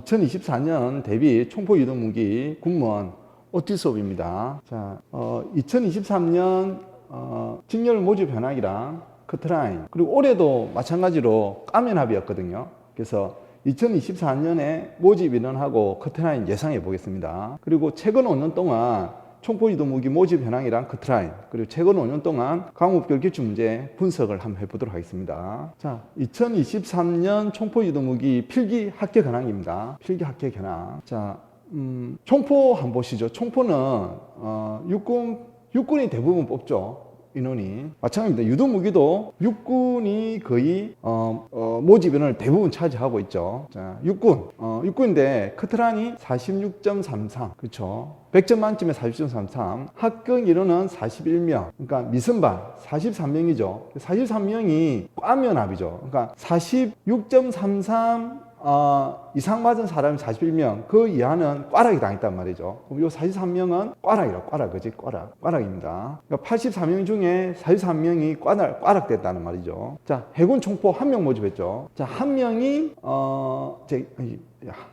2024년 대비 총포 유도무기 군무원 OT 수업입니다. 자, 어, 2023년 어, 직렬 모집 현황이랑 커트라인 그리고 올해도 마찬가지로 까면합이었거든요. 그래서 2024년에 모집 인원하고 커트라인 예상해 보겠습니다. 그리고 최근 5년 동안 총포유도 무기 모집 현황이랑 커트라인 그리고 최근 5년 동안 강업결 기출 문제 분석을 한번 해보도록 하겠습니다. 자, 2023년 총포유도 무기 필기 합격 현황입니다. 필기 합격 현황. 자, 음, 총포 한번 보시죠. 총포는 어, 육군 육군이 대부분 뽑죠. 인원이 마찬가지입니다. 유도 무기도 육군이 거의 어, 어, 모집 인원을 대부분 차지하고 있죠. 자, 육군 어, 육군인데 커트란이 46.33 그렇죠. 100점 만점에 40.33 합격 인원은 41명 그러니까 미선반 43명이죠. 43명이 꽈면합이죠. 그러니까 46.33 어, 이상 맞은 사람이 41명, 그 이하는 꽈락이 당했단 말이죠. 그럼 요 43명은 꽈락이라, 꽈락, 그지? 꽈락, 꽈락입니다. 그러니까 84명 중에 43명이 꽈락, 꽈락 됐다는 말이죠. 자, 해군 총포 한 명 모집했죠. 자, 한 명이, 어, 제,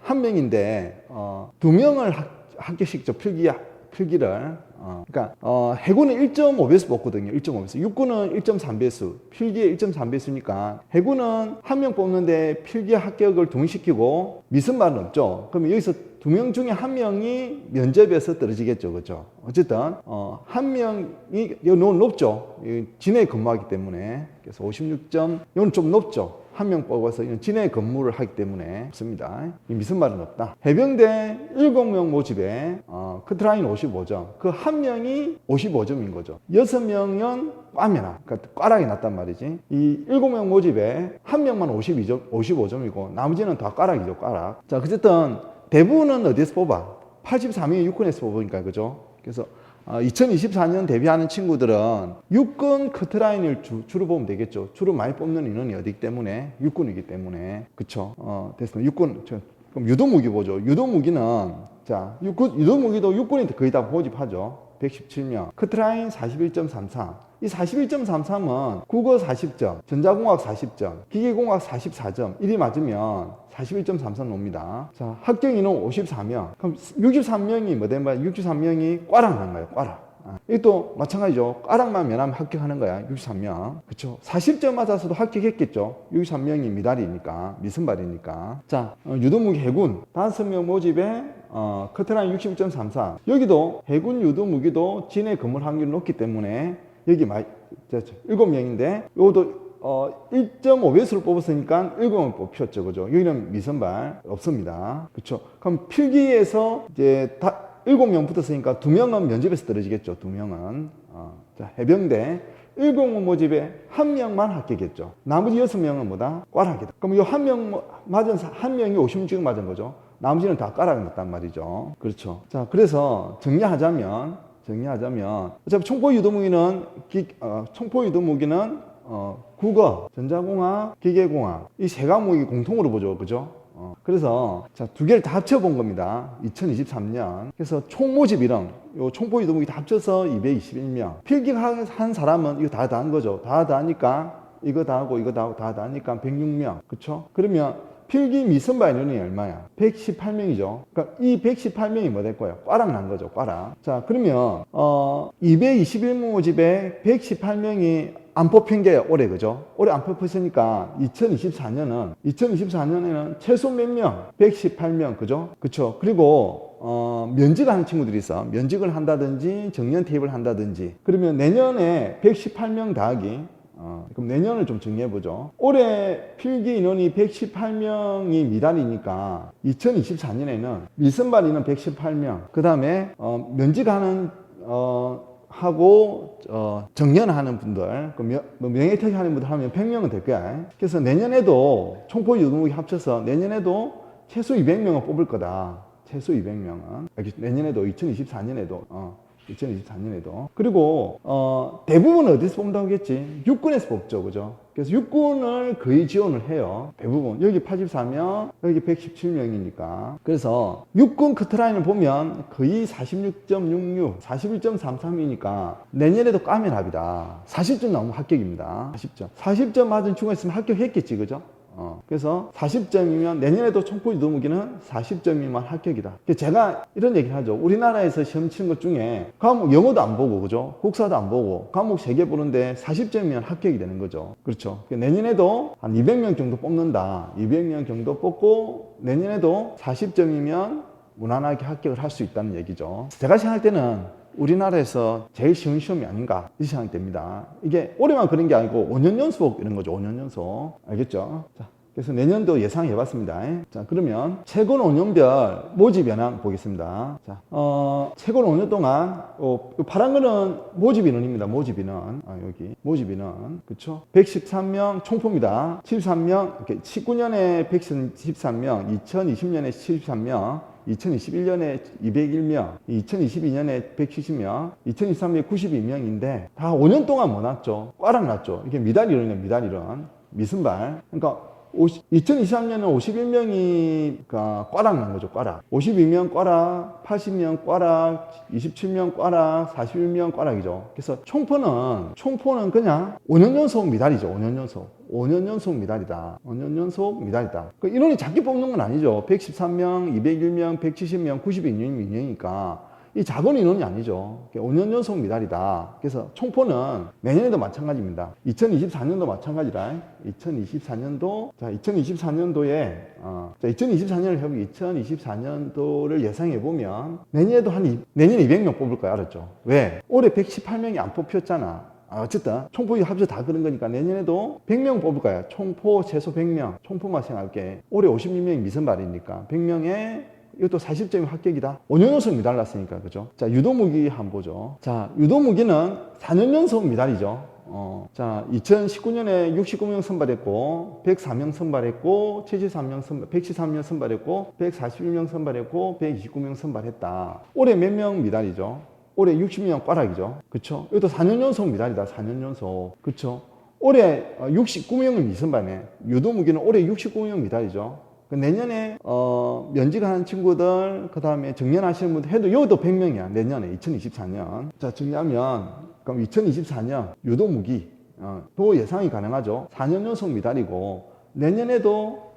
한 명인데, 어, 두 명을 합, 합격시키죠. 필기, 필기를. 어, 그러니까 어, 해군은 1.5배수 뽑거든요. 1.5배수. 육군은 1.3배수. 필기에 1.3배수니까 해군은 한 명 뽑는데 필기 합격을 동시키고 미선발은 없죠. 그러면 여기서 두 명 중에 한 명이 면접에서 떨어지겠죠. 그죠? 어쨌든 어, 한 명이 이거 높죠. 이 진해 근무하기 때문에 그래서 56점 이건 좀 높죠. 한 명 뽑아서 이건 진해 근무를 하기 때문에 없습니다. 이 미선발은 없다. 해병대 7명 모집에 어, 커트라인 55점. 그 한 명이 55점인 거죠. 6명은 꽈면아. 그러니까 꽈락이 났단 말이지. 이 7명 모집에 한 명만 52점, 55점이고 나머지는 다 꽈락이죠. 꽈락. 자, 어쨌든 대부분은 어디에서 뽑아? 84명이 육군에서 뽑으니까 그죠? 그래서 어, 2024년 데뷔하는 친구들은 육군 커트라인을 주, 주로 보면 되겠죠. 주로 많이 뽑는 인원이 어디기 때문에 육군이기 때문에 그쵸? 어, 됐습니다. 육군 저, 그럼 유도무기 보죠. 유도무기는 자 육군 유도무기도 육군이 거의 다 모집하죠. 117명. 커트라인 41.33. 이 41.33은 국어 40점, 전자공학 40점, 기계공학 44점, 1이 맞으면 41.33 옵니다. 자, 합격 인원 54명. 그럼 63명이 뭐된 거야? 63명이 꽈락 난 거예요, 꽈락. 아, 이것도 마찬가지죠. 꽈락만 면하면 합격하는 거야. 63명. 그쵸. 40점 맞아서도 합격했겠죠. 63명이 미달이니까, 미선발이니까. 자, 어, 유도무기 해군. 5명 모집에, 어, 커트라인 61.34. 여기도 해군 유도 무기도 진해 근무 확률이 높기 때문에 여기 자, 7명인데, 요것도 어, 1.5배수를 뽑았으니까 7명 뽑혔죠. 그죠? 여기는 미선발 없습니다. 그쵸? 그럼 필기에서 이제 다 7명 붙었으니까 2명은 면접에서 떨어지겠죠. 2명은. 어, 자, 해병대 7명 모집에 한 명만 합격했죠. 나머지 6명은 뭐다? 꽈락이다. 그럼 이 한 명 맞은, 사- 한 명이 56점 맞은 거죠. 나머지는 다 났단 말이죠. 그렇죠. 자, 그래서 정리하자면, 정리하자면, 어차피 총포 유도무기는, 기, 어, 총포 유도무기는, 어, 국어, 전자공학, 기계공학, 이 세 과목이 공통으로 보죠. 그죠? 어, 그래서, 자, 두 개를 다 합쳐본 겁니다. 2023년. 그래서 총 모집 이름, 요 총포 유도무기 다 합쳐서 221명. 필기한 한 사람은 이거 다 다 한 거죠. 다 다 하니까, 이거 다 하고, 이거 다 하고, 다 다 하니까 106명. 그쵸? 그러면, 필기 미선발 인원이 얼마야? 118명이죠. 그러니까 이 118명이 뭐될 거예요? 꽈락 난 거죠, 꽈락. 자, 그러면, 어, 221명 모집에 118명이 안 뽑힌 게 올해, 그죠? 올해 안 뽑혔으니까 2024년은, 2024년에는 최소 몇 명? 118명, 그죠? 그쵸? 그리고, 어, 면직을 하는 친구들이 있어. 면직을 한다든지, 정년 퇴입을 한다든지. 그러면 내년에 118명 더하기, 어, 그럼 내년을 좀 정리해보죠. 올해 필기 인원이 118명이 미달이니까 2024년에는 미선발 인원 118명, 그 다음에 어, 면직하는 어, 하고 어, 정년하는 분들, 그 명, 뭐 명예퇴직하는 분들 하면 100명은 될 거야. 그래서 내년에도 총포 유도무기 합쳐서 내년에도 최소 200명은 뽑을 거다. 최소 200명은 내년에도 2024년에도 어, 2024년에도 그리고 어, 대부분 어디서 뽑는다고 했지? 육군에서 뽑죠, 그죠? 그래서 육군을 거의 지원을 해요. 대부분 여기 84명, 여기 117명이니까 그래서 육군 커트라인을 보면 거의 46.66, 41.33이니까 내년에도 까면 합이다. 40점 나오면 합격입니다. 40점. 40점 맞은 친구가 있으면 합격했겠지, 그죠? 어, 그래서 40점이면 내년에도 총포 유도무기는 40점이면 합격이다. 제가 이런 얘기를 하죠. 우리나라에서 시험 치는 것 중에 과목 영어도 안 보고 그죠? 국사도 안 보고 과목 세개 보는데 40점이면 합격이 되는 거죠. 그렇죠. 그러니까 내년에도 한 200명 정도 뽑는다. 200명 정도 뽑고 내년에도 40점이면 무난하게 합격을 할 수 있다는 얘기죠. 제가 생각할 때는 우리나라에서 제일 쉬운 시험이 아닌가 이 생각이 됩니다. 이게 올해만 그런 게 아니고 5년 연속 이런 거죠. 5년 연속. 알겠죠? 자, 그래서 내년도 예상해 봤습니다. 자, 그러면 최근 5년별 모집 현황 보겠습니다. 자, 어, 최근 5년 동안, 어, 이 파란 거는 모집 인원입니다. 모집 인원. 아, 여기. 모집 인원. 그쵸? 113명 총포입니다. 73명, 이렇게 19년에 113명, 2020년에 73명, 2021년에 201명, 2022년에 170명, 2023년에 92명인데 다 5년 동안 뭐 났죠? 꽈락 났죠. 이게 미달 이론이에요, 미달 이론. 미순발. 그러니까 2023년은 51명이 그러니까 꽈락 난 거죠, 꽈락. 52명 꽈락, 80명 꽈락, 27명 꽈락, 41명 꽈락이죠. 그래서 총포는, 총포는 그냥 5년 연속 미달이죠, 5년 연속. 5년 연속 미달이다. 5년 연속 미달이다. 그 인원이 작게 뽑는 건 아니죠. 113명, 201명, 170명, 92명, 인원이니까. 이 작은 인원이 아니죠. 5년 연속 미달이다. 그래서 총포는 내년에도 마찬가지입니다. 2024년도 마찬가지라. 2024년도, 자, 2024년도에, 어, 자, 2024년을 해보면 2024년도를 예상해 보면 내년에도 한, 이, 내년 200명 뽑을 거야. 알았죠? 왜? 올해 118명이 안 뽑혔잖아. 아, 어쨌든 총포 합쳐 다 그런 거니까 내년에도 100명 뽑을 거야. 총포 최소 100명. 총포만 생각할게. 올해 56명이 미선발이니까 100명에 이것도 40점이 합격이다. 5년 연속 미달 났으니까 그죠? 자 유도무기 한번 보죠. 자 유도무기는 4년 연속 미달이죠. 어, 자 2019년에 69명 선발했고 104명 선발했고 73명 선발 113명 선발했고 141명 선발했고 129명 선발했다. 올해 몇 명 미달이죠? 올해 60명 꽈락이죠. 그쵸? 이것도 4년 연속 미달이다. 4년 연속. 그쵸? 올해 69명을 미선발해. 유도무기는 올해 69명 미달이죠. 그 내년에 어, 면직 하는 친구들 그 다음에 정년하시는 분들 해도 여기도 100명이야 내년에 2024년 자 정리하면 그럼 2024년 유도무기 어, 또 예상이 가능하죠 4년 연속 미달이고 내년에도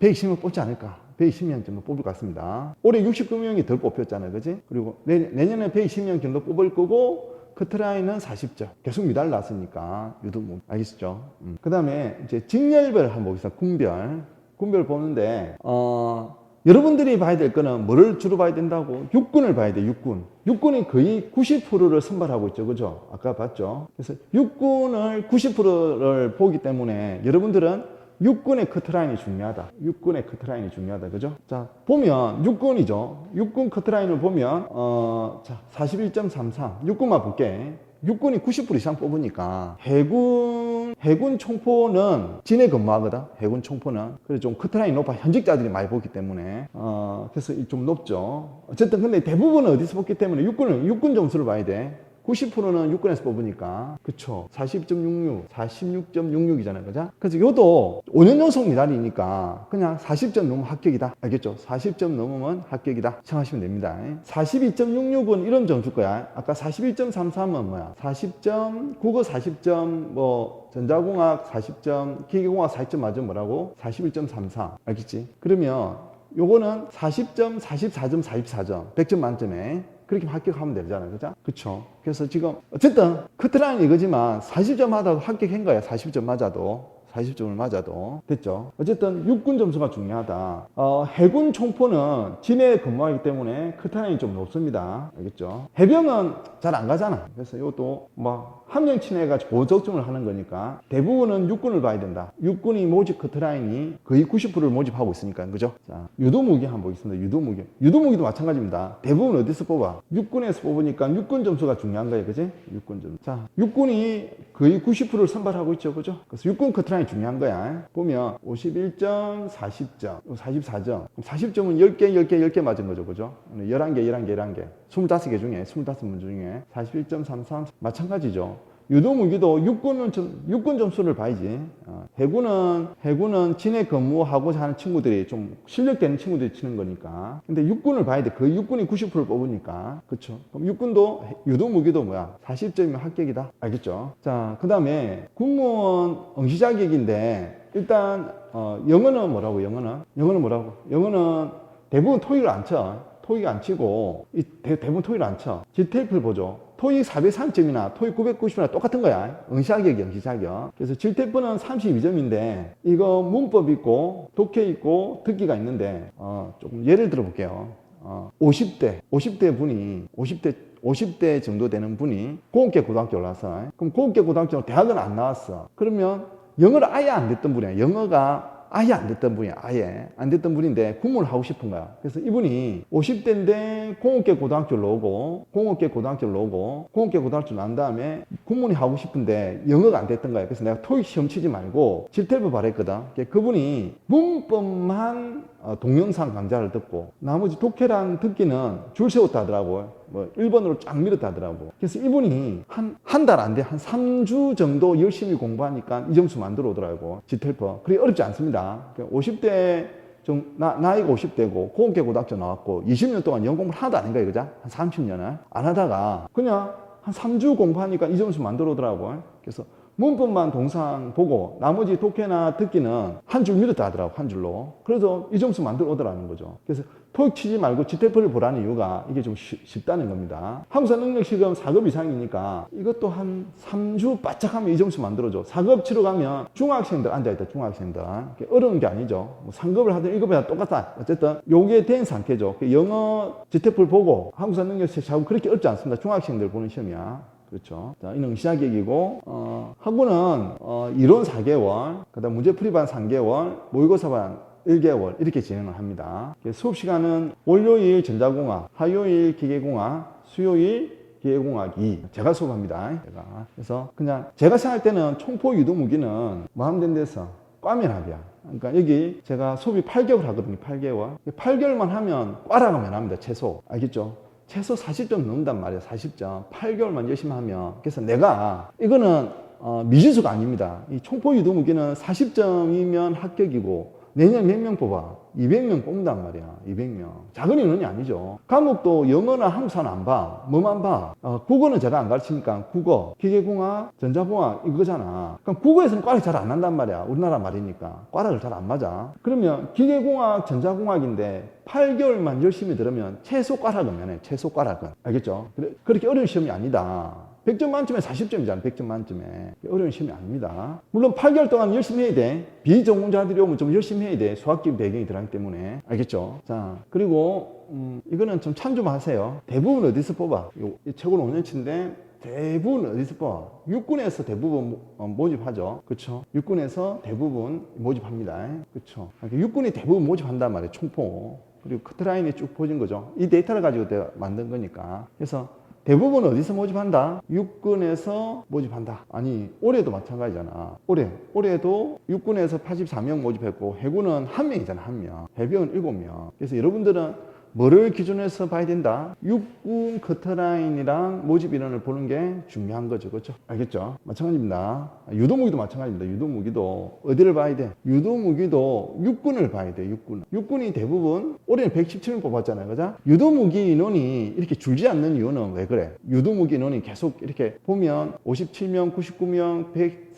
120명 뽑지 않을까 120명 정도 뽑을 것 같습니다 올해 69명이 덜 뽑혔잖아요 그지 그리고 내, 내년에 120명 정도 뽑을 거고 커트라인은 40점. 계속 미달 났으니까 유도무 알겠죠? 음. 그 다음에 이제 직렬별 한번 보겠습니다. 군별. 군별 보는데 어, 여러분들이 봐야 될 거는 뭐를 주로 봐야 된다고? 육군을 봐야 돼, 육군. 육군이 거의 90%를 선발하고 있죠, 그죠? 아까 봤죠? 그래서 육군을 90%를 보기 때문에 여러분들은 육군의 커트라인이 중요하다. 육군의 커트라인이 중요하다. 그죠? 자, 보면 육군이죠. 육군 커트라인을 보면 어, 자, 41.33. 육군만 볼게. 육군이 90% 이상 뽑으니까 해군 해군 총포는 진해 근무하거든 해군 총포는 그래서 좀 커트라인이 높아 현직자들이 많이 뽑기 때문에 어 그래서 좀 높죠 어쨌든 근데 대부분은 어디서 뽑기 때문에 육군은 육군 점수를 봐야 돼 90%는 육군에서 뽑으니까. 그쵸? 40.66 46.66이잖아요. 그죠? 그래서 요도 5년 연속 미달이니까 그냥 40점 넘으면 합격이다. 알겠죠? 40점 넘으면 합격이다. 생각하시면 됩니다. 42.66은 이런 점수일 거야. 아까 41.33은 뭐야? 40점 국어 40점 뭐 전자공학 40점 기계공학 40점 맞으면 뭐라고? 41.33 알겠지? 그러면 요거는 40점 44점 44점 100점 만점에 그렇게 합격하면 되잖아요. 그죠? 그쵸. 그래서 지금, 어쨌든, 커트라인 이거지만, 40점 맞아도 합격한 거야. 40점 맞아도. 40점을 맞아도. 됐죠? 어쨌든, 육군 점수가 중요하다. 어, 해군 총포는 진해에 근무하기 때문에 커트라인이 좀 높습니다. 알겠죠? 해병은 잘 안 가잖아. 그래서 이것도 뭐, 함령 친해가지고 보적점을 하는 거니까 대부분은 육군을 봐야 된다. 육군이 모집 커트라인이 거의 90%를 모집하고 있으니까 그죠? 자 유도무기 한번 보겠습니다. 유도무기 유도무기도 마찬가지입니다. 대부분 어디서 뽑아? 육군에서 뽑으니까 육군 점수가 중요한 거예요, 그지? 육군 점수. 자 육군이 거의 90%를 선발하고 있죠, 그죠? 그래서 육군 커트라인이 중요한 거야. 보면 51점, 40점, 44점. 40점은 10개, 10개, 10개 맞은 거죠, 그죠? 11개, 11개, 11개. 25개 중에 25문 중에 41.33 마찬가지죠. 유도무기도 육군은 점, 육군 점수를 봐야지. 어, 해군은 해군은 진해 근무하고 하는 친구들이 좀 실력되는 친구들이 치는 거니까. 근데 육군을 봐야 돼. 거의 육군이 90%를 뽑으니까. 그렇죠. 그럼 육군도 유도무기도 뭐야? 40점이면 합격이다. 알겠죠? 자, 그다음에 군무원 응시 자격인데 일단 어, 영어는 뭐라고 영어는 영어는 뭐라고 영어는 대부분 토익을 안 쳐. 토익 안 치고 이 대, 부분 토익을 안 쳐. GTF를 보죠. 토익 403점이나 토익 990이나 똑같은 거야. 응시자격이 응시자격. 그래서 GTF는 32점인데 이거 문법 있고 독해 있고 듣기가 있는데 어, 조금 예를 들어 볼게요. 어, 50대 50대 분이 50대 50대 정도 되는 분이 고급계 고등학교 올라서 그럼 고급계 고등학교 대학은 안 나왔어. 그러면 영어를 아예 안 됐던 분이야. 영어가 아예 안 됐던 분이야. 아예 안 됐던 분인데 공무를 하고 싶은 거야. 그래서 이분이 50대인데 공업계 고등학교를 오고 공업계 고등학교를 오고 공업계 고등학교 난 다음에 공무원이 하고 싶은데 영어가 안 됐던 거야. 그래서 내가 토익 시험 치지 말고 질텔부 발했거든. 그분이 문법만 어, 동영상 강좌를 듣고 나머지 독해랑 듣기는 줄 세웠다 하더라고요. 뭐 1번으로 쫙 밀었다 하더라고. 그래서 이분이 한 한 달 안 돼. 한 3주 정도 열심히 공부하니까 이 점수 만들어 오더라고. 지텔퍼. 그게 어렵지 않습니다. 50대 좀 나, 나이가 50대고 고급계 고등학교 나왔고 20년 동안 공부를 하나도 안 한 거예요. 그죠? 한 30년을 안 하다가 그냥 한 3주 공부하니까 이 점수 만들어 오더라고요. 그래서 문법만 동상 보고 나머지 독해나 듣기는 한 줄 밀었다 하더라고 한 줄로 그래서 이 점수 만들어 오더라는 거죠 그래서 토익 치지 말고 지태표를 보라는 이유가 이게 좀 쉽, 쉽다는 겁니다. 한국사 능력 시험 4급 이상이니까 이것도 한 3주 바짝 하면 이 점수 만들어줘. 4급 치러 가면 중학생들 앉아있다 중학생들. 어려운 게 아니죠. 뭐 3급을 하든 1급을 하든 똑같아 어쨌든 요게 된 상태죠. 그 영어 지태표를 보고 한국사 능력 시험 그렇게 어렵지 않습니다. 중학생들 보는 시험이야. 그렇죠. 자, 이는 시작객이고, 어, 학부는, 어, 이론 4개월, 그 다음 문제풀이반 3개월, 모의고사반 1개월, 이렇게 진행을 합니다. 수업 시간은 월요일 전자공학, 화요일 기계공학, 수요일 기계공학 2. 제가 수업합니다. 제가. 그래서 그냥 제가 생각할 때는 총포 유도 무기는 마음된 데서 꽈면 합이야. 그러니까 여기 제가 수업이 8개월 하거든요. 8개월. 8개월만 하면 꽈라가 면합니다. 최소. 알겠죠? 최소 40점 넘는단 말이에요. 40점. 8개월만 열심히 하면. 그래서 내가 이거는 어, 미지수가 아닙니다. 이 총포 유도 무기는 40점이면 합격이고 내년 몇 명 뽑아? 200명 뽑는단 말이야. 200명. 작은 인원이 아니죠. 과목도 영어나 한국사는 안 봐. 뭐만 봐? 어, 국어는 제가 안 가르치니까 국어, 기계공학, 전자공학 이거잖아. 그럼 국어에서는 과락 잘안 한단 말이야. 우리나라 말이니까. 과락을 잘 안 맞아. 그러면 기계공학, 전자공학인데 8개월만 열심히 들으면 최소 과락은 면해. 최소 과락은. 알겠죠? 그렇게 어려운 시험이 아니다. 100점 만점에 40점이잖아. 100점 만점에. 어려운 시험이 아닙니다. 물론 8개월 동안 열심히 해야 돼. 비전공자들이 오면 좀 열심히 해야 돼. 수학기 배경이 들어가기 때문에. 알겠죠? 자, 그리고, 음, 이거는 좀참좀 하세요. 대부분 어디서 뽑아? 이 최고로 5년치인데 대부분 어디서 뽑아? 육군에서 대부분 어, 모집하죠. 그렇죠? 육군에서 대부분 모집합니다. 그렇죠? 육군이 대부분 모집한단 말이에요. 총포. 그리고 커트라인이 쭉 퍼진 거죠. 이 데이터를 가지고 만든 거니까. 그래서 대부분 어디서 모집한다? 육군에서 모집한다. 아니, 올해도 마찬가지잖아. 올해. 올해도 육군에서 84명 모집했고, 해군은 한 명이잖아, 한 명. 해병은 7명. 그래서 여러분들은 뭐를 기준으로 해서 봐야 된다? 육군 커터라인이랑 모집 인원을 보는 게 중요한 거죠. 그렇죠? 알겠죠? 마찬가지입니다. 유도무기도 마찬가지입니다. 유도무기도 어디를 봐야 돼? 유도무기도 육군을 봐야 돼. 육군. 육군이 대부분 올해는 117명 뽑았잖아요. 그죠? 유도무기 인원이 이렇게 줄지 않는 이유는 왜 그래? 유도무기 인원이 계속 이렇게 보면 57명, 99명,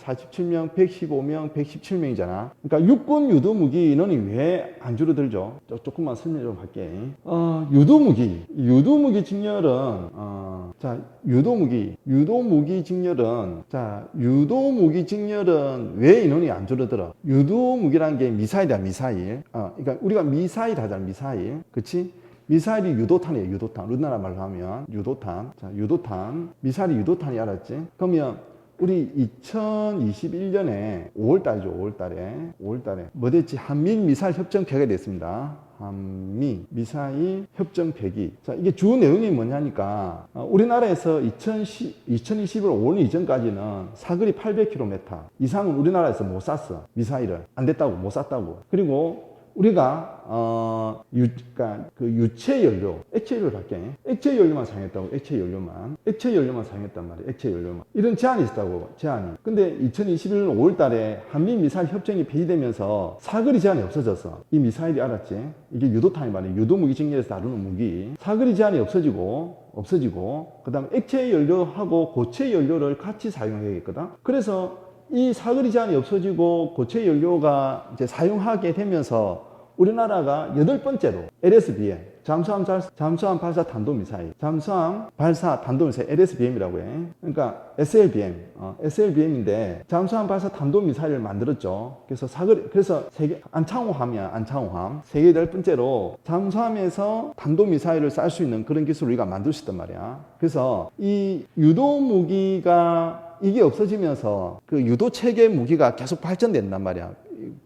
147명, 115명, 117명이잖아. 그러니까 육군 유도무기 인원이 왜 안 줄어들죠? 조금만 설명 좀 할게. 어, 유도무기. 유도무기 직렬은, 어, 자, 유도무기. 유도무기 직렬은, 자, 유도무기 직렬은 왜 인원이 안 줄어들어? 유도무기라는 게 미사일이야, 미사일. 어, 그러니까 우리가 미사일 하잖아, 미사일. 그치? 미사일이 유도탄이에요, 유도탄. 우리나라 말로 하면 유도탄. 자, 유도탄. 미사일이 유도탄이 알았지? 그러면 우리 2021년에 5월 달이죠, 5월 달에. 5월 달에. 뭐 됐지? 한민 미사일 협정 폐기가 됐습니다. 한미 미사일 협정 폐기. 자, 이게 주 내용이 뭐냐니까 어, 우리나라에서 2010, 2021년 5월 이전까지는 사거리 800km 이상은 우리나라에서 못 쐈어. 미사일을. 안 됐다고, 못 쐈다고. 그리고 우리가 어, 유, 그러니까 그 유체 연료, 액체 연료를 할게. 액체 연료만 사용했다고, 액체 연료만. 액체 연료만 사용했단 말이야, 액체 연료만. 이런 제한이 있었다고, 제한이. 근데 2021년 5월 달에 한미 미사일 협정이 폐기되면서 사거리 제한이 없어졌어. 이 미사일이 알았지? 이게 유도탄이 말이야. 유도 무기 직렬에서 다루는 무기. 사거리 제한이 없어지고, 없어지고, 그 다음 액체 연료하고 고체 연료를 같이 사용해야겠거든. 그래서 이 사거리 제한이 없어지고 고체 연료가 이제 사용하게 되면서 우리나라가 여덟 번째로 LSBM 잠수함, 잘- 잠수함 발사 탄도미사일, 잠수함 발사 탄도미사일 LSBM이라고 해. 그러니까 SLBM, 어, SLBM인데 잠수함 발사 탄도미사일을 만들었죠. 그래서 사거리, 그래서 세계 안창호함이야, 안창호함. 세계 여덟 번째로 잠수함에서 탄도미사일을 쌀 수 있는 그런 기술을 우리가 만들 수 있단 말이야. 그래서 이 유도 무기가 이게 없어지면서 그 유도 체계 무기가 계속 발전된단 말이야.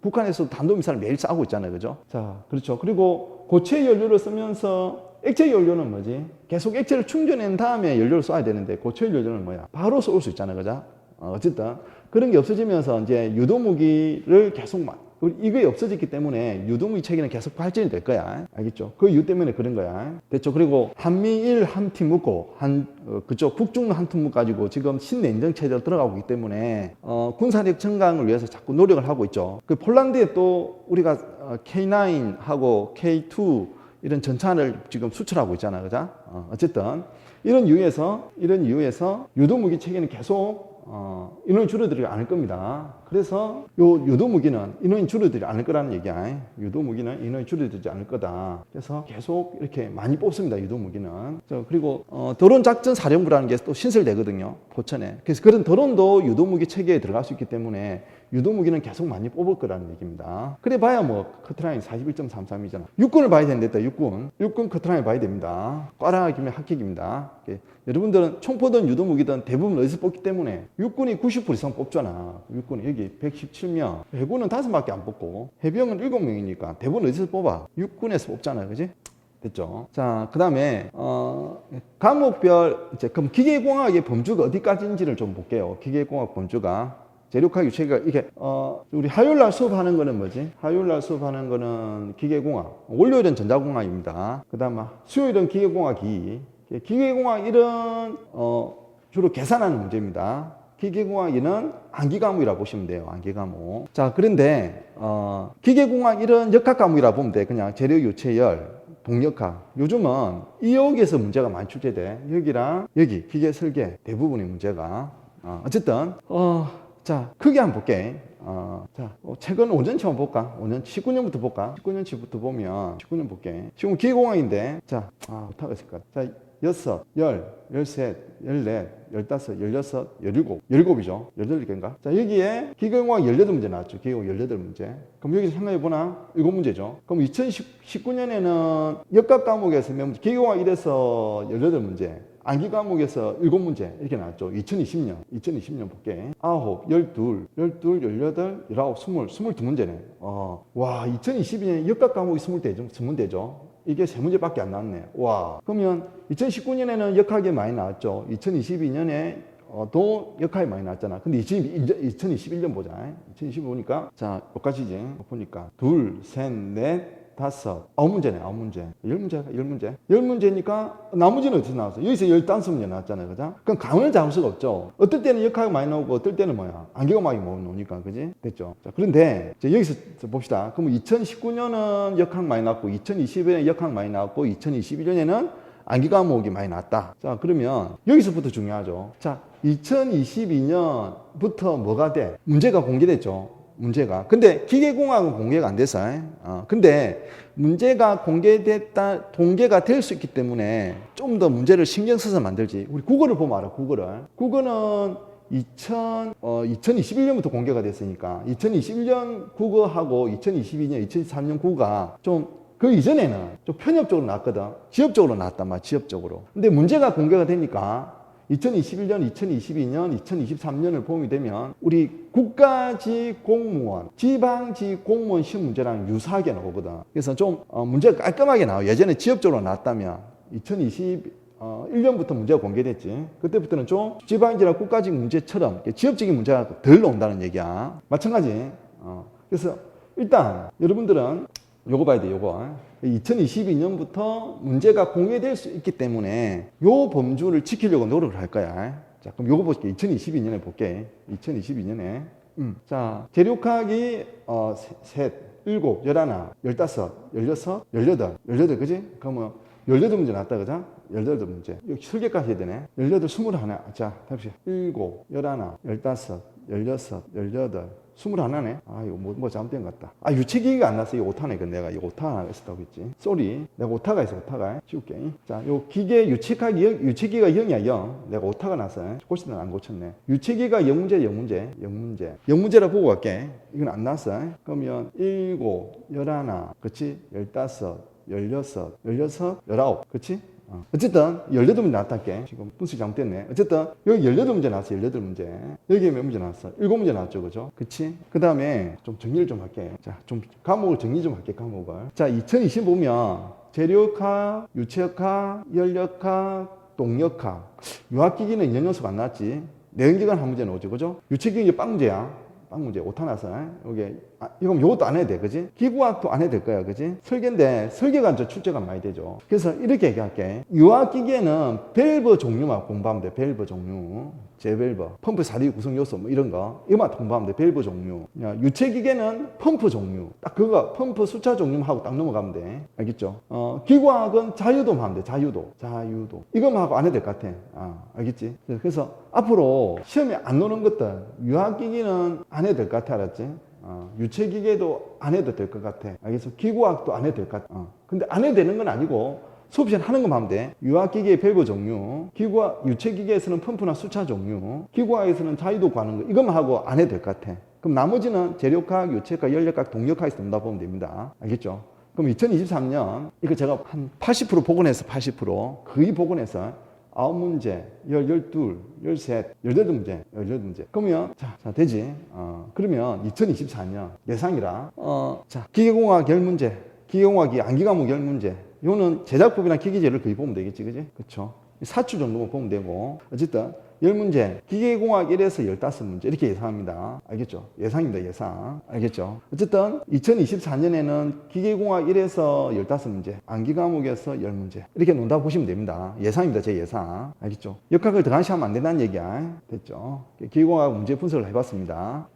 북한에서 단도미사를 매일 쏴고 있잖아요. 그죠? 자, 그렇죠. 그리고 고체 연료를 쓰면서 액체 연료는 뭐지? 계속 액체를 충전한 다음에 연료를 쏴야 되는데 고체 연료는 뭐야? 바로 쏠 수 있잖아요. 그죠? 어, 어쨌든 그런 게 없어지면서 이제 유도 무기를 계속 막 이게 없어졌기 때문에 유도무기 체계는 계속 발전이 될 거야. 알겠죠? 그 이유 때문에 그런 거야. 됐죠? 그리고 한미일 한 팀 묶고 한 어, 그쪽 북중 한 팀 묶어가지고 지금 신냉정 체제로 들어가고 있기 때문에 어, 군사력 증강을 위해서 자꾸 노력을 하고 있죠. 그 폴란드에 또 우리가 어, K9하고 K2 이런 전차를 지금 수출하고 있잖아요. 그죠? 어, 어쨌든 이런 이유에서 이런 이유에서 유도무기 체계는 계속 어, 인원이 줄어들지 않을 겁니다. 그래서 요 유도 무기는 인원이 줄어들지 않을 거라는 얘기야. 유도 무기는 인원이 줄어들지 않을 거다. 그래서 계속 이렇게 많이 뽑습니다. 유도 무기는. 저, 그리고 어, 드론 작전 사령부라는 게 또 신설되거든요. 포천에. 그래서 그런 드론도 유도 무기 체계에 들어갈 수 있기 때문에 유도 무기는 계속 많이 뽑을 거라는 얘기입니다. 그래 봐야 뭐 커트라인 41.33이잖아. 육군을 봐야 되는데 육군. 육군 커트라인 봐야 됩니다. 꽈라기면 합격입니다. 여러분들은 총포든 유도 무기든 대부분 어디서 뽑기 때문에 육군이 90% 이상 뽑잖아. 육군이 여기 117명. 해군은 5밖에 안 뽑고 해병은 7명이니까 대부분 어디서 뽑아? 육군에서 뽑잖아요. 그지? 됐죠. 자, 그 다음에, 어, 과목별, 이제, 그럼 기계공학의 범주가 어디까지인지를 좀 볼게요. 기계공학 범주가. 재력학 유체가 이게, 어, 우리 화요일 날 수업하는 거는 뭐지? 화요일 날 수업하는 거는 기계공학. 월요일은 전자공학입니다. 그 다음, 수요일은 기계공학 이. 기계공학 이런, 어, 주로 계산하는 문제입니다. 기계공학 이는 암기 과목이라 보시면 돼요. 암기 과목. 자, 그런데 어, 기계공학 이런 역학 과목이라 보면 돼. 그냥 재료 유체열, 동력학. 요즘은 이역에서 문제가 많이 출제돼. 여기랑 여기 기계 설계 대부분의 문제가. 어, 어쨌든 어, 자 크게 한번 볼게. 어, 자, 어, 최근 5년치 한번 볼까? 5년, 19년부터 볼까? 19년치부터 보면, 19년 볼게. 지금 기계공학인데, 자, 아, 했을까? 자, 여섯, 열, 열셋, 열넷, 열다섯, 열여섯, 열일곱. 열일곱이죠. 열여덟 개인가? 자, 여기에 기계공학 열여덟 문제 나왔죠. 기계공학 열여덟 문제. 그럼 여기서 생각해보나? 일곱 문제죠. 그럼 2019년에는 역학 과목에서 몇 문제? 기계공학 1에서 열여덟 문제. 암기 과목에서 일곱 문제 이렇게 나왔죠. 2020년, 2020년 볼게. 아홉, 열둘, 열둘, 열여덟, 열아홉, 스물, 스물두 문제네. 어, 와, 2022년에 역학 과목이 스물 대죠, 스물 대죠. 이게 세 문제밖에 안 나왔네. 와, 그러면 2019년에는 역학이 많이 나왔죠. 2022년에 어, 도 역할이 많이 나왔잖아. 근데 2021년 보자. 2020 보니까, 자, 여기까지지. 보니까, 둘, 셋, 넷, 다섯, 아홉 문제네, 아홉 문제. 열 문제, 열 문제. 열 문제니까, 나머지는 어디서 나왔어? 여기서 열다섯 문제 나왔잖아요. 그죠? 그럼 감을 잡을 수가 없죠. 어떨 때는 역학이 많이 나오고, 어떨 때는 뭐야? 안개가막이 뭐 나오니까, 그지? 됐죠? 자, 그런데, 이제 여기서 봅시다. 그럼 2019년은 역학 많이 나왔고, 2020년에 역학 많이 나왔고, 2021년에는 암기 과목이 많이 났다. 자, 그러면 여기서부터 중요하죠. 자, 2022년부터 뭐가 돼? 문제가 공개됐죠. 문제가. 근데 기계공학은 공개가 안 돼서. 어, 근데 문제가 공개됐다, 공개가 될 수 있기 때문에 좀 더 문제를 신경 써서 만들지. 우리 국어를 보면 알아, 국어를. 국어는 2000, 어, 2021년부터 공개가 됐으니까 2021년 국어하고 2022년, 2023년 국어가 좀 그 이전에는 좀 편협적으로 나왔거든. 지엽적으로 나왔단 말이야, 지엽적으로. 근데 문제가 공개가 되니까 2021년, 2022년, 2023년을 보게 되면 우리 국가직 공무원, 지방직 공무원 시험 문제랑 유사하게 나오거든. 그래서 좀 어, 문제가 깔끔하게 나와. 예전에 지엽적으로 나왔다면 2020 어, 1년부터 문제가 공개됐지. 그때부터는 좀 지방직이나 국가직 문제처럼 지역적인 문제가 덜 나온다는 얘기야. 마찬가지. 어, 그래서 일단 여러분들은 요거 봐야 돼, 요거. 2022년부터 문제가 공개될 수 있기 때문에 요 범주를 지키려고 노력을 할 거야. 자, 그럼 요거 볼게. 2022년에 볼게. 2022년에. 음. 자, 재료학이 어, 세- 셋, 일곱, 열하나, 열다섯, 열여섯, 열여덟, 열여덟, 그지? 그러면 열여덟 문제 나왔다, 그죠? 열여덟 문제. 여기 설계까지 해야 되네. 열여덟, 스물하나. 자, 답시 일곱, 열하나, 열다섯, 열여섯, 열여덟, 스물하나네. 아, 이거 뭐, 뭐 잘못된 것 같다. 아, 유치기가 안 났어. 이거 오타네. 그 내가 이거 오타 있었다고 했지. 쏘리. 내가 오타가 있어, 오타가. 지울게. 자, 요 기계 영, 유치기가 0이야, 0. 내가 오타가 났어. 고치는 안 고쳤네. 유치기가 0 문제, 0 문제, 0 문제. 0 문제라 보고 갈게. 이건 안 났어. 그러면 7, 11, 그치? 15, 16, 16, 19. 그치? 어. 어쨌든 18문제 나왔다게 지금 분수 잘못됐네. 어쨌든 여기 18문제 나왔어 18문제. 여기에 몇 문제 나왔어? 7문제 나왔죠 그죠? 그치? 그 다음에 좀 정리를 좀 할게. 자좀 과목을 정리 좀 할게 과목을. 자 2020 보면 재료학과 유체학과 연력학과 동력학. 유학기기는 2년 연속 안 나왔지. 내연기관 한 문제 나오죠 그죠? 유체기기 이제 빵 문제야. 빵 문제 오타 나서 여기 아, 이건 요것도 안 해도 돼 그지? 기구학도 안 해도 될 거야 그지? 설계인데 설계가 저 출제가 많이 되죠. 그래서 이렇게 얘기할게. 유학기계는 밸브 종류만 공부하면 돼 밸브 종류 제밸브 펌프 사리 구성 요소 뭐 이런 거 이거만 공부하면 돼 밸브 종류. 야, 유체 기계는 펌프 종류. 딱 그거 펌프 숫자 종류만 하고 딱 넘어가면 돼. 알겠죠? 어, 기구학은 자유도만 하면 돼. 자유도. 자유도. 이거만 하고 안 해도 될 것 같아. 아, 알겠지? 그래서 앞으로 시험에 안 노는 것들 유학 기기는 안 해도 될 것 같아. 알았지? 어, 유체 기계도 안 해도 될 것 같아. 알겠어? 기구학도 안 해도 될 것 같아. 어. 근데 안 해도 되는 건 아니고 수업 시간 하는 것만 하면 돼. 유학기계의 밸브 종류, 기구학, 유체기계에서는 펌프나 수차 종류, 기구학에서는 자유도 구하는 거 이것만 하고 안 해도 될 것 같아. 그럼 나머지는 재료학, 유체학, 연력학, 동력학에서 넘다 보면 됩니다. 알겠죠? 그럼 2023년 이거 제가 한 80% 복원해서 80% 거의 복원해서 아홉 문제, 열, 열둘, 열셋, 열여덟 문제, 열여덟 문제. 그러면, 자, 자, 되지. 어, 그러면 2024년 예상이라, 어, 자, 기계공학 열 문제, 기계공학이 암기과목 열 문제. 요는 제작법이나 기기제를 거의 보면 되겠지, 그지? 그쵸? 사추 정도만 보면 되고. 어쨌든, 열 문제, 기계공학 1에서 15문제. 이렇게 예상합니다. 알겠죠? 예상입니다, 예상. 알겠죠? 어쨌든, 2024년에는 기계공학 1에서 15문제, 암기과목에서 10문제. 이렇게 논다 보시면 됩니다. 예상입니다, 제 예상. 알겠죠? 역학을 더 강시 하면 안 된다는 얘기야. 됐죠? 기계공학 문제 분석을 해봤습니다.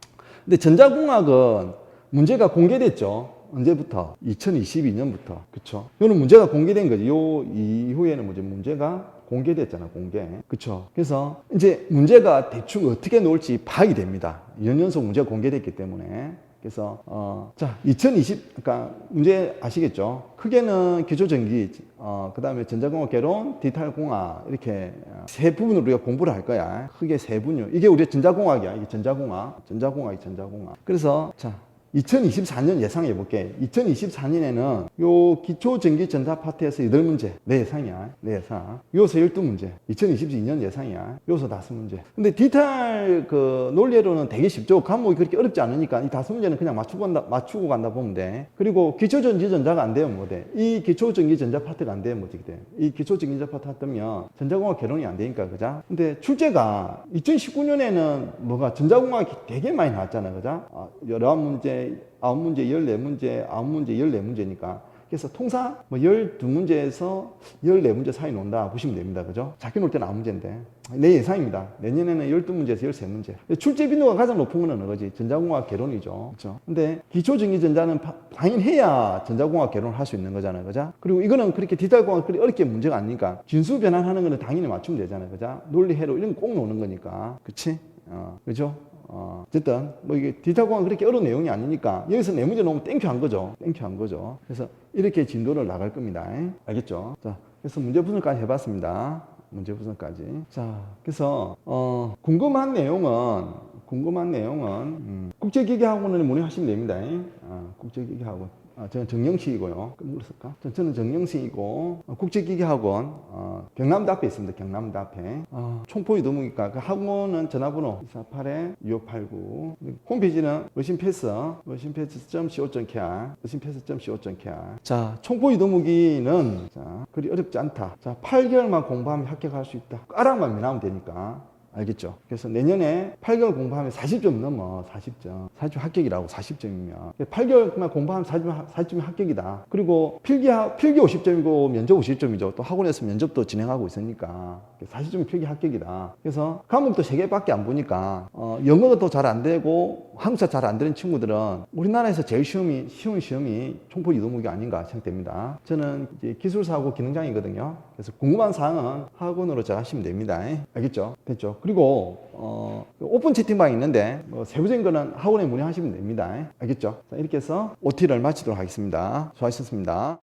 근데 전자공학은 문제가 공개됐죠. 언제부터? 2022년부터. 그쵸? 이거는 문제가 공개된 거지. 요 이후에는 뭐지? 문제가 공개됐잖아, 공개. 그쵸? 그래서 이제 문제가 대충 어떻게 나올지 파악이 됩니다. 2년 연속 문제가 공개됐기 때문에. 그래서 어, 자, 2020 그러니까 문제 아시겠죠? 크게는 기초전기, 어, 그 다음에 전자공학 개론, 디지털공학 이렇게 어, 세 부분으로 우리가 공부를 할 거야. 크게 세 분요. 이게 우리 전자공학이야. 이게 전자공학, 전자공학이 전자공학. 그래서 자. 2024년 예상해 볼게. 2024년에는 요 기초 전기 전자 파트에서 8문제. 내 예상이야. 내 예상. 요소 12문제. 2022년 예상이야. 요소 5문제. 근데 디테일 그 논리로는 되게 쉽죠. 과목이 그렇게 어렵지 않으니까 이 5문제는 그냥 맞추고 간다, 맞추고 간다 보면 돼. 그리고 기초 전기 전자가 안 되면 뭐 돼? 이 기초 전기 전자 파트가 안 되면 뭐지 돼? 이 기초 전기 전자 파트 뜨면 전자공학 개론이 안 되니까 그자? 근데 출제가 2019년에는 뭐가 전자공학이 되게 많이 나왔잖아. 그자? 아, 11문제 아홉 문제, 14문제, 아홉 문제, 14문제니까. 그래서 통상 뭐 12문제에서 14문제 사이 논다 보시면 됩니다. 그죠? 작게 놀 때는 아무 문제인데. 내 예상입니다. 내년에는 12문제에서 13문제. 출제 빈도가 가장 높은 건 어느 거지? 전자공학 개론이죠. 그죠? 근데 기초전기전자는 당연해야 전자공학 개론을 할 수 있는 거잖아요. 그죠? 그리고 이거는 그렇게 디지털공학 그리 어렵게 문제가 아니니까 진수 변환하는 거는 당연히 맞추면 되잖아요. 그죠? 논리 해로 이런 거 꼭 노는 거니까. 그치? 어, 그죠? 어, 어쨌든 뭐 이게 디지털공학 그렇게 어려운 내용이 아니니까 여기서 네 문제 놓으면 땡큐 한 거죠. 땡큐 한 거죠. 그래서 이렇게 진도를 나갈 겁니다. 알겠죠? 자, 그래서 문제 분석까지 해봤습니다. 문제 분석까지. 자, 그래서 어, 궁금한 내용은 궁금한 내용은 음, 국제기계학원을 문의하시면 됩니다. 어, 국제기계학원. 아, 저는 정영식이고요. 물었을까? 저는 정영식이고 어, 국제기계학원 어, 경남도 앞에 있습니다. 경남도 앞에 어, 총포이 너무니까 그 학원은 전화번호 248-2589 홈페이지는 머신패스 머신패스.co.kr 머신패스.co.kr 자 총포이 너무기는 자 그리 어렵지 않다. 자 8개월만 공부하면 합격할 수 있다. 까락만 면하면 되니까 알겠죠? 그래서 내년에 8개월 공부하면 40점 넘어, 40점. 40점 합격이라고, 40점이면. 8개월만 공부하면 40점, 40점이 합격이다. 그리고 필기, 필기 50점이고 면접 50점이죠. 또 학원에서 면접도 진행하고 있으니까. 40점이 필기 합격이다. 그래서 과목도 3개밖에 안 보니까, 어, 영어가 또잘안 되고, 한국사 잘 안 되는 친구들은 우리나라에서 제일 시험이, 쉬운 시험이 총포 이동무기 아닌가 생각됩니다. 저는 이제 기술사하고 기능장이거든요. 그래서 궁금한 사항은 학원으로 잘 하시면 됩니다. 알겠죠? 됐죠? 그리고, 어, 오픈 채팅방이 있는데, 뭐 세부적인 거는 학원에 문의하시면 됩니다. 알겠죠? 자, 이렇게 해서 OT를 마치도록 하겠습니다. 수고하셨습니다.